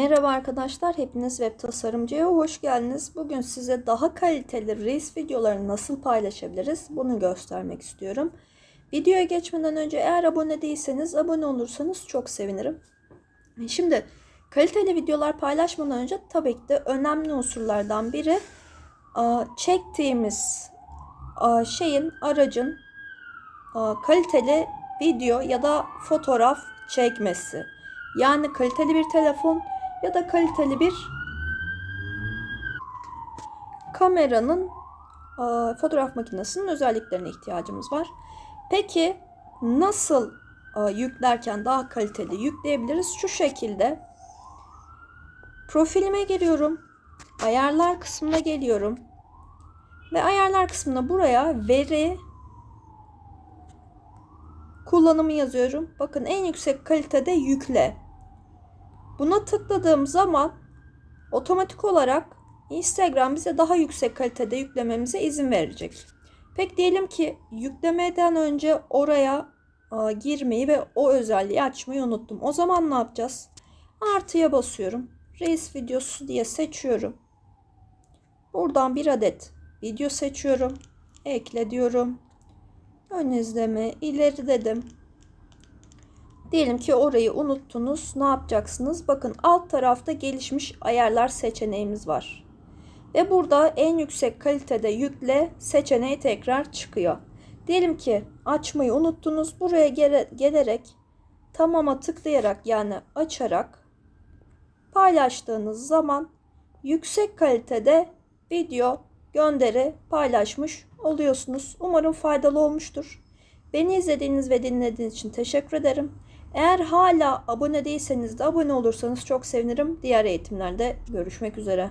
Merhaba arkadaşlar, hepiniz web tasarımcıya hoş geldiniz. Bugün size daha kaliteli Reels videolarını nasıl paylaşabiliriz bunu göstermek istiyorum. Videoya geçmeden önce eğer abone değilseniz abone olursanız çok sevinirim. Şimdi kaliteli videolar paylaşmadan önce tabii ki de önemli unsurlardan biri çektiğimiz şeyin aracın kaliteli video ya da fotoğraf çekmesi. Yani kaliteli bir telefon ya da kaliteli bir kameranın e, fotoğraf makinesinin özelliklerine ihtiyacımız var. Peki nasıl e, yüklerken daha kaliteli yükleyebiliriz? Şu şekilde profilime giriyorum. Ayarlar kısmına geliyorum. Ve ayarlar kısmına buraya veri kullanımı yazıyorum. Bakın en yüksek kalitede yükle. Buna tıkladığım zaman otomatik olarak Instagram bize daha yüksek kalitede yüklememize izin verecek. Peki diyelim ki yüklemeden önce oraya a, girmeyi ve o özelliği açmayı unuttum. O zaman ne yapacağız? Artıya basıyorum. Reels videosu diye seçiyorum. Buradan bir adet video seçiyorum. Ekle diyorum. Ön izleme ileri dedim. Diyelim ki orayı unuttunuz. Ne yapacaksınız? Bakın alt tarafta gelişmiş ayarlar seçeneğimiz var. Ve burada en yüksek kalitede yükle seçeneği tekrar çıkıyor. Diyelim ki açmayı unuttunuz. Buraya gele gelerek tamama tıklayarak yani açarak paylaştığınız zaman yüksek kalitede video gönderi paylaşmış oluyorsunuz. Umarım faydalı olmuştur. Beni izlediğiniz ve dinlediğiniz için teşekkür ederim. Eğer hala abone değilseniz de abone olursanız çok sevinirim. Diğer eğitimlerde görüşmek üzere.